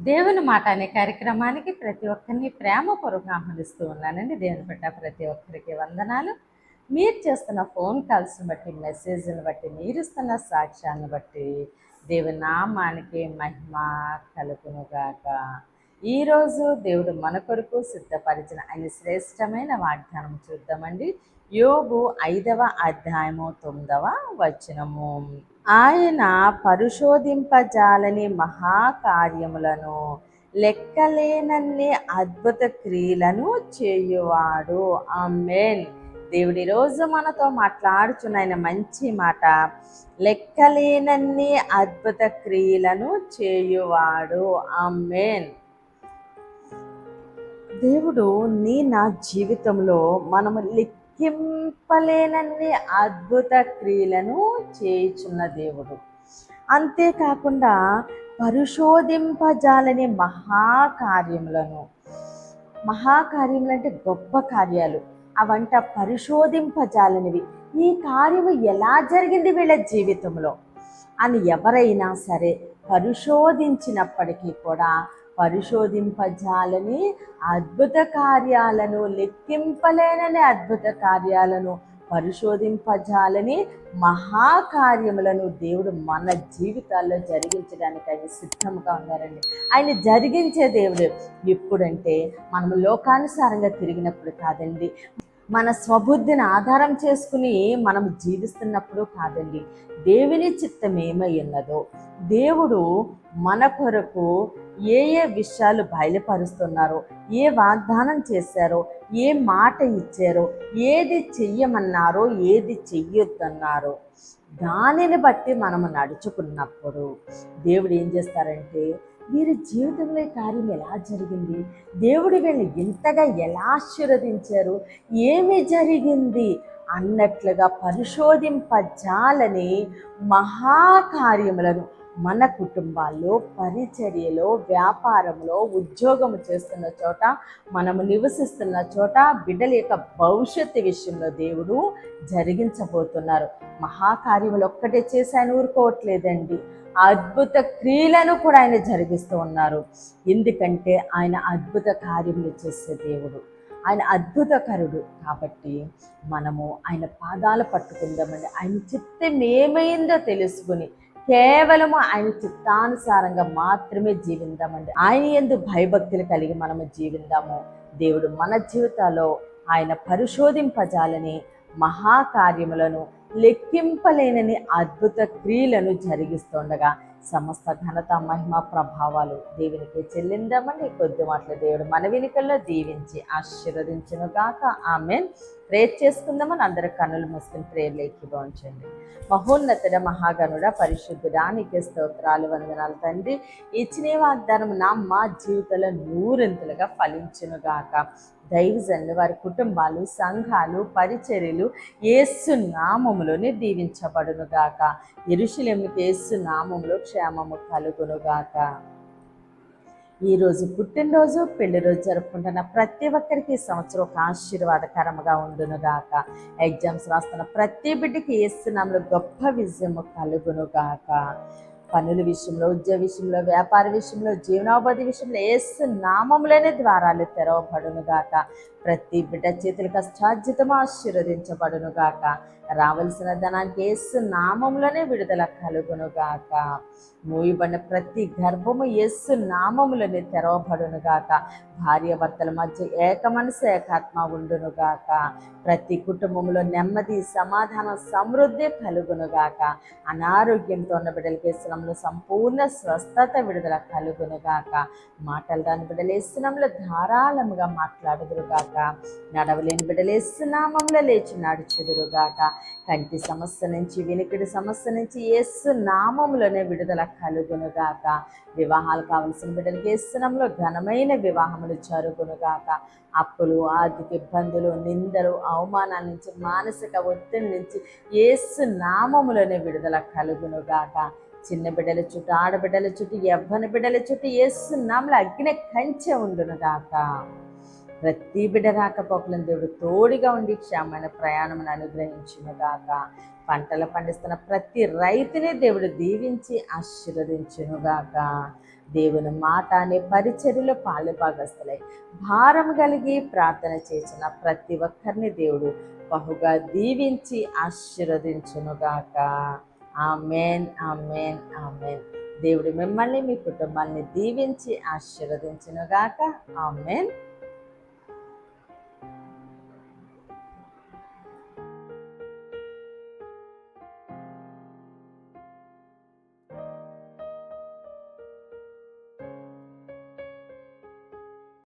దేవుని మాట అనే కార్యక్రమానికి ప్రతి ఒక్కరిని ప్రేమపూర్వకంగా ఆహ్వానిస్తూ ఉన్నానండి. దేవుని పట్ల ప్రతి ఒక్కరికి వందనాలు. మీరు చేస్తున్న ఫోన్ కాల్స్ని బట్టి మెసేజ్ని బట్టి మీరు ఇస్తున్న సాక్ష్యాన్ని బట్టి దేవుని నామానికి మహిమ కలుగునుగాక. ఈరోజు దేవుడు మన కొరకు సిద్ధపరిచిన ఆయన శ్రేష్టమైన వాగ్దానం చూద్దామండి. యోగు ఐదవ అధ్యాయము తొమ్మిదవ వచనము. ఆయన పరిశోధింపజాలని మహాకార్యములను లెక్కలేనన్ని అద్భుత క్రియలను చేయువాడు. ఆమెన్. దేవుడి రోజు మనతో మాట్లాడుచున్న ఆయన మంచి మాట. లెక్కలేనన్ని అద్భుత క్రియలను చేయువాడు. ఆమెన్. దేవుడు నీ నా జీవితంలో మనము లెక్కింపలేనన్ని అద్భుత క్రియలను చేయుచున్న దేవుడు. అంతేకాకుండా పరిశోధింపజాలని మహాకార్యములను. మహాకార్యములు అంటే గొప్ప కార్యాలు. అవంట పరిశోధింపజాలనివి. ఈ కార్యము ఎలా జరిగింది వీళ్ళ జీవితంలో? అని ఎవరైనా సరే పరిశోధించినప్పటికీ కూడా పరిశోధింపజాలని అద్భుత కార్యాలను లెక్కింపలేనని అద్భుత కార్యాలను పరిశోధింపజాలని మహాకార్యములను దేవుడు మన జీవితాల్లో జరిగించడానికి ఆయన సిద్ధంగా ఉన్నారండి. ఆయన జరిగించే దేవుడు ఎప్పుడంటే మనము లోకానుసారంగా తిరిగినప్పుడు కాదండి. మన స్వబుద్ధిని ఆధారం చేసుకుని మనం జీవిస్తున్నప్పుడు కాదండి. దేవుని చిత్తం ఏమై ఉన్నదో దేవుడు మన కొరకు ఏ ఏ విషయాలు బయలుపరుస్తున్నారో ఏ వాగ్దానం చేశారో ఏ మాట ఇచ్చారో ఏది చెయ్యమన్నారో ఏది చెయ్యొద్దన్నారో దానిని బట్టి మనము నడుచుకున్నప్పుడు దేవుడు ఏం చేస్తారంటే వీరి జీవితంలో కార్యం ఎలా జరిగింది? దేవుడు వీళ్ళు ఇంతగా ఎలా ఆశీర్వదించారు? ఏమి జరిగింది? అన్నట్లుగా పరిశోధింపజాలని మహాకార్యములను మన కుటుంబాల్లో పరిచర్యలో వ్యాపారంలో ఉద్యోగం చేస్తున్న చోట మనము నివసిస్తున్న చోట బిడ్డల యొక్క భవిష్యత్తు విషయంలో దేవుడు జరిగించబోతున్నారు. మహాకార్యములు ఒక్కటే చేసి ఆయన ఊరుకోవట్లేదండి. అద్భుత క్రియలను కూడా ఆయన జరిగిస్తూ ఉన్నారు. ఎందుకంటే ఆయన అద్భుత కార్యములు చేసే దేవుడు. ఆయన అద్భుతకరుడు. కాబట్టి మనము ఆయన పాదాలు పట్టుకుందామండి. ఆయన చిత్తం ఏమైందో తెలుసుకుని కేవలము ఆయన చిత్తానుసారంగా మాత్రమే జీవిందామండి. ఆయన ఎందు భయభక్తులు కలిగి మనము జీవిందాము. దేవుడు మన జీవితాల్లో ఆయన పరిశోధింపజాలని మహాకార్యములను లెక్కింపలేనని అద్భుత క్రియలను జరిగిస్తుండగా సమస్త ఘనత మహిమ ప్రభావాలు దేవునికి చెల్లిందామని కొద్ది మాటలు దేవుడు మన వెనుకల్లో దీవించి ఆశీర్వదించను గాక. ఆమె ప్రేర్ చేసుకుందామని అందరు కన్నులు మూసుకుని ప్రేర్లేకి ఉంచండి మహోన్నతుడ మహాగణుడ పరిశుద్ధుడానికి స్తోత్రాలు వందనాలు తండ్రి. ఇచ్చిన వాగ్దానం నా మా జీవితంలో నూరింతలుగా ఫలించును గాక. దైవజన్లు వారి కుటుంబాలు సంఘాలు పరిచర్యలు ఏసు నామములోనే దీవించబడునుగాక. గాక ఏసు నామములో క్షేమము కలుగును గాక ఈరోజు పుట్టినరోజు పెళ్ళి రోజు జరుపుకుంటున్న ప్రతి ఒక్కరికి ఈ సంవత్సరం ఒక ఆశీర్వాదకరంగా ఉండును గాక ఎగ్జామ్స్ రాస్తున్న ప్రతి బిడ్డకి ఏసునామలో గొప్ప విజయము కలుగును గాక పనుల విషయంలో ఉద్యోగ విషయంలో వ్యాపార విషయంలో జీవనోపాధి విషయంలో ఏసు నామంలోనే ద్వారాలు తెరవబడును గాక ప్రతి బిడ్డ చేతులకు కష్టార్జితము ఆశీర్వదించబడును గాక రావలసిన ధనానికి ఏసు నామంలోనే విడుదల కలుగును గాక మూయబడిన ప్రతి గర్భము యేసు నామములోనే తెరవబడును గాక భార్య భర్తల మధ్య ఏక మనసు ఏకాత్మ ఉండును గాక ప్రతి కుటుంబంలో నెమ్మది సమాధానం సమృద్ధి కలుగును గాక అనారోగ్యంతో ఉన్న బిడ్డలకి ఇస్లాంలో సంపూర్ణ స్వస్థత విడుదల కలుగును గాక మాటలు రాని బిడ్డలు ఇస్లాంలో ధారాళముగా మాట్లాడుదురుగాక. నడవలేని బిడ్డలు ఇస్నామంలో లేచి నడుచుదురుగాక. గాక కంటి సమస్య నుంచి వినికిడి సమస్య నుంచి యేసు నామంలోనే విడుదల కలుగునుగాక. వివాహాలు కావలసిన బిడ్డలకి యేసునంలో ఘనమైన వివాహములు జరుగును గాక అప్పులు ఆర్థిక ఇబ్బందులు నిందలు అవమానాల నుంచి మానసిక ఒత్తిడి నుంచి యేసు నామములోనే విడుదల కలుగును గాక చిన్న బిడ్డల చుట్టూ ఆడబిడ్డల చుట్టూ ఎవ్వని బిడ్డల చుట్టూ ఏసు నామల అగ్ని కంచె ఉండును కాక ప్రతి బిడ్డ రాకపోకలను దేవుడు తోడుగా ఉండి క్షేమమైన ప్రయాణం అనుగ్రహించునుగాక పంటలు పండిస్తున్న ప్రతి రైతునే దేవుడు దీవించి ఆశీర్వదించునుగాక దేవుని మాట అనే పరిచర్యలో పాలు భాగస్థులై భారం కలిగి ప్రార్థన చేసిన ప్రతి ఒక్కరిని దేవుడు బహుగా దీవించి ఆశీర్వదించునుగాక ఆమెన్ ఆమెన్ ఆమెన్. దేవుడు మిమ్మల్ని మీ కుటుంబాన్ని దీవించి ఆశీర్వదించునుగాక ఆమెన్.